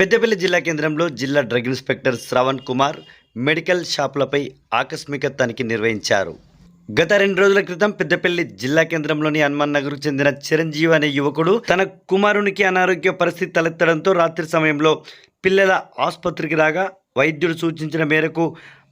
పెద్దపల్లి జిల్లా కేంద్రంలో జిల్లా drug inspector Shravan Kumar medical షాపులపై ఆకస్మిక తనిఖీ నిర్వహించారు. గత రెండు రోజుల క్రితం పెద్దపల్లి జిల్లా కేంద్రంలోని హనుమాన్ నగర్కు చెందిన చిరంజీవి అనే యువకుడు తన కుమారునికి అనారోగ్య పరిస్థితి తలెత్తడంతో రాత్రి సమయంలో పిల్లల ఆసుపత్రికి రాగా వైద్యుడు సూచించిన మేరకు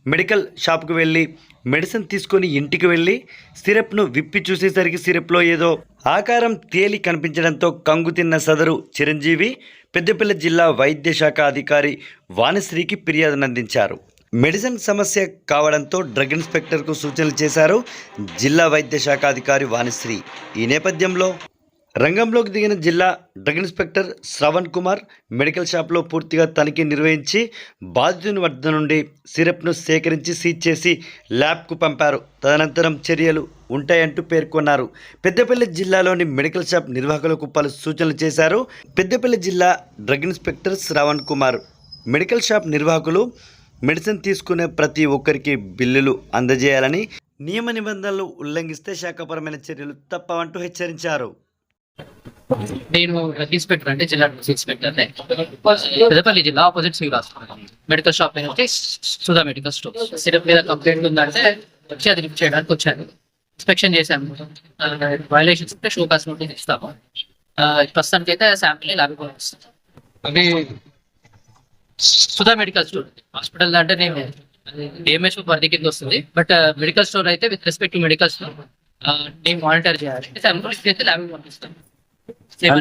మెడికల్ షాప్కు వెళ్ళి మెడిసిన్ తీసుకొని ఇంటికి వెళ్ళి సిరప్ను విప్పి చూసేసరికి సిరప్లో ఏదో ఆకారం తేలి కనిపించడంతో కంగు తిన్న సదరు చిరంజీవి పెద్దపల్లి జిల్లా వైద్య శాఖ అధికారి వాణిశ్రీకి ఫిర్యాదునందించారు మెడిసిన్ సమస్య కావడంతో డ్రగ్ ఇన్స్పెక్టర్కు సూచనలు చేశారు జిల్లా వైద్య శాఖ అధికారి వాణిశ్రీ. ఈ నేపథ్యంలో రంగంలోకి దిగిన జిల్లా drug inspector Shravan Kumar medical షాప్లో పూర్తిగా తనిఖీ నిర్వహించి బాధితుని వద్ద నుండి సిరప్ను సేకరించి సీజ్ చేసి ల్యాబ్కు పంపారు. తదనంతరం చర్యలు ఉంటాయంటూ పేర్కొన్నారు. పెద్దపల్లి జిల్లాలోని మెడికల్ షాప్ నిర్వాహకులకు పలు సూచనలు చేశారు. పెద్దపల్లి జిల్లా drug inspector Shravan Kumar medical shop నిర్వాహకులు మెడిసిన్ తీసుకునే ప్రతి ఒక్కరికి బిల్లులు అందజేయాలని నియమ నిబంధనలు ఉల్లంఘిస్తే శాఖపరమైన చర్యలు తప్పవంటూ హెచ్చరించారు. నేను ఇన్స్పెక్టర్ అంటే జిల్లా ఇన్స్పెక్టర్ పెద్దపల్లి జిల్లా ఆపోజిట్ హాస్పిటల్ మెడికల్ షాప్ వచ్చి సుధా మెడికల్ స్టోర్ సిరప్ మీద కంప్లైంట్ ఉందంటే వచ్చి అది లిఫ్ట్ చేయడానికి వచ్చాను ఇన్స్పెక్షన్ చేశాము. వైలేషన్స్ ఉంటే షోకాస్ నోటీస్ ఇస్తాము. ప్రస్తుతానికి అయితే శాంపిల్ ల్యాబ్ పంపిస్తాం అది సుధా మెడికల్ స్టోర్ హాస్పిటల్ అంటే నేను డిఎంహెచ్ పరిధి కింద వస్తుంది. బట్ మెడికల్ స్టోర్ అయితే with respect to medical store నేను మానిటర్ చేయాలి. Sample lab seven